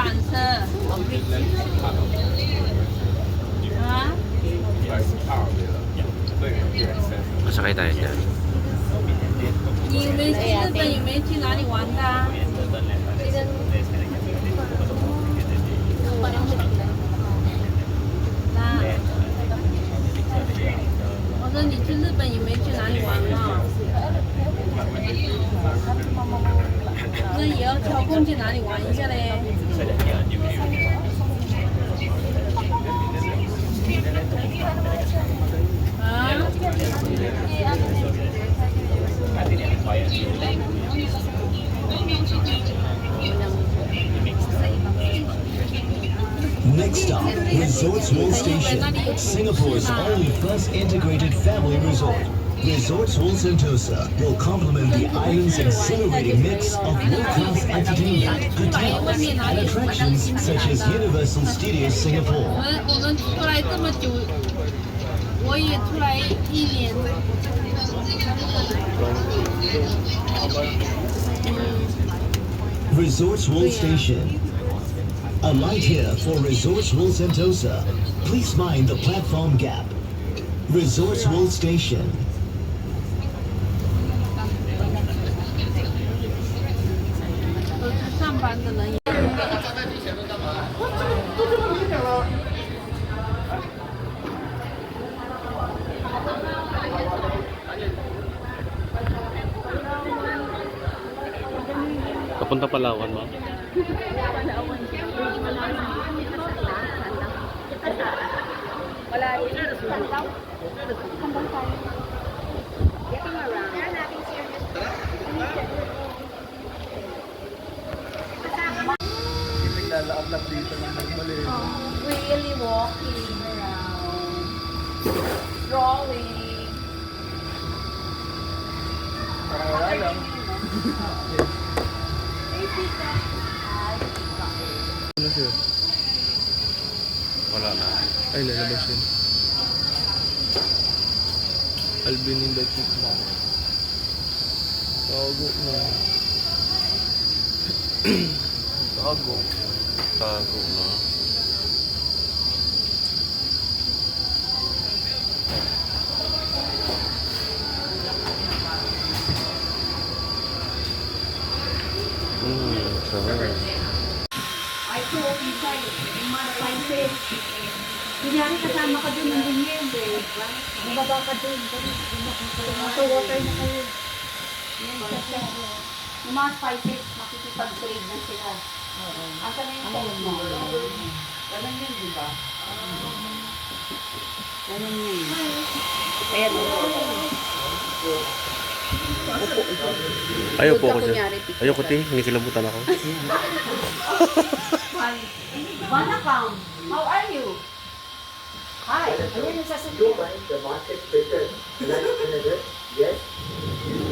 来坐缆车啊？Masakay tayo dyan. 你有没有去日本？有没有去哪里玩的啊？那我说你去日本有没有去哪里玩啊？那也要抽空去哪里玩一下嘞？Next stop, Resorts World Station, Singapore's only first integrated family resort. Resorts World Sentosa will complement the island's exhilarating mix of world-class entertainment, hotels, and attractions such as Universal Studios 我 Singapore. 们我们出来这么久，我也出来一年。 Resorts World Station. Alight here for Resorts World Sentosa. Please mind the platform gap. Resorts World Station. Papunta Palawan, ma'am. Wala din. Lalaab-lab dito ng nagbali. Really walking around. Drawing. Parang wala lang. Ano siya? Wala na. Ay, lalabas yun. Alvin in the Chipmunk. Tago na. Tago. Tago na. Hmm, sarap. I told you tayo, mag-fight Kunyari kasama ka dun ng ganyan, eh. Mababa ka dun. Water na kayo. Yung mga spices, makikipag-trade na sila. Asa na yung phone mo? Ganun yun, di ba? Ganun yun. Ayan. Ayaw po ako dyan. Ayaw ko, te. Kinikilabutan ako. Wanakam, how are you? Hi, ayun yung sasabihin. the market better? Yes.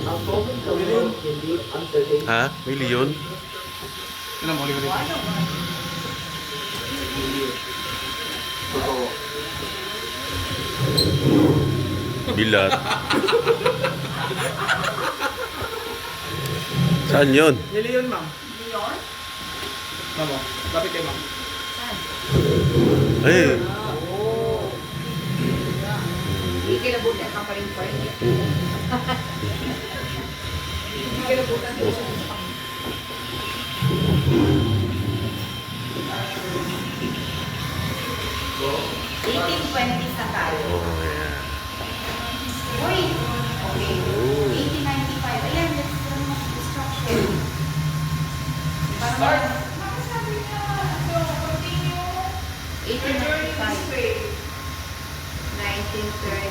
Our problem comes from indeed uncertainty. Ha? May leon? Alam mo, ulit. Bilat. Saan yun? Nili yun, ma'am. Ma'am, oh. Lapit kay ma'am. Ay! Ikilabutan ka pa rin pa rin. Ikilabutan ko sa Eighteen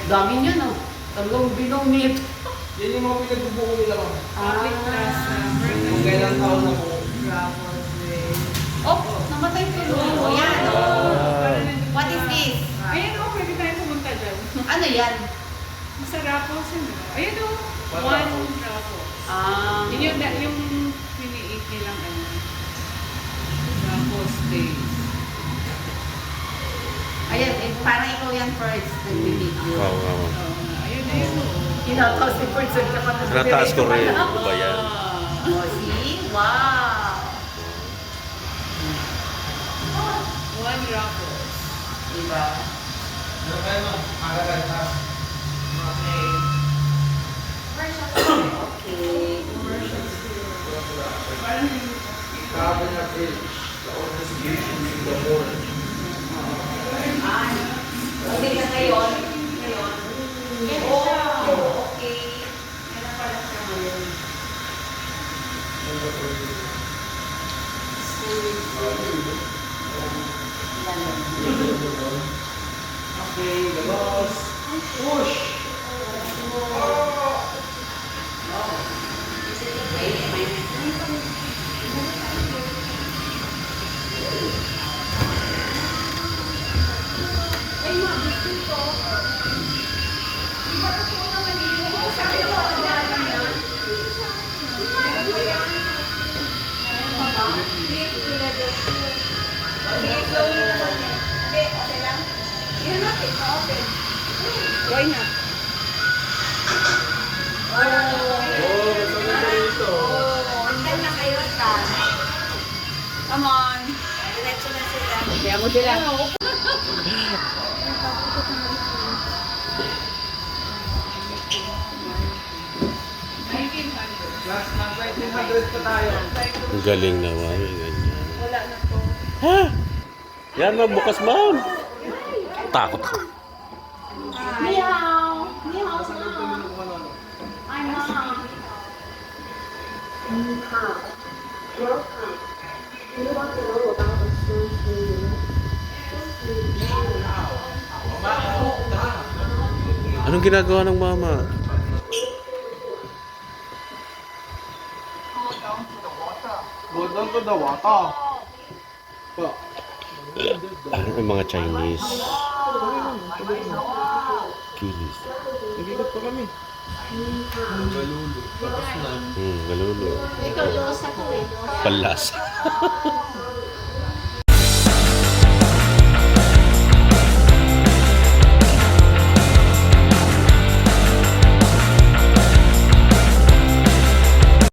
Dami nyo, no? Tatlong binungit. Yan yung mga pinagbubuo nila, ma'am. Ah, Kung kailan taon na po. Oh, namatay tuloy. Oh, yan. Oh. What is this? Ayan o, pwede tayo pumunta dyan. Ano yan? Masarap po siya. Ayan o, one raffle. Ah. Yun yung, yung piniit nilang ano, raffle days. Parang ikaw yan first. Wow, wow. Oo nga. Ayun na yun. Tinataas ni Port sa. Nataas ko rin. Ano ba yan? Oh, see? Wow. One Raffles. Diba? Okay. Okay na ngayon. Ngayon. Oh, okay. Meron pala siya ngayon. Okay, the boss. Push. Why not? Come on. Diretso na sila. Kaya mo sila. Ang galing naman. yung Ganyan. Wala na to. Ha? Yan ma'am, bukas ma'am. Takot ako. Anong ginagawa ng mama? To the water. Ano yung mga Chinese? Kilis. Nag-ikot pa kami. Hmm, galulo. Ikaw, losa ko eh. Palasa.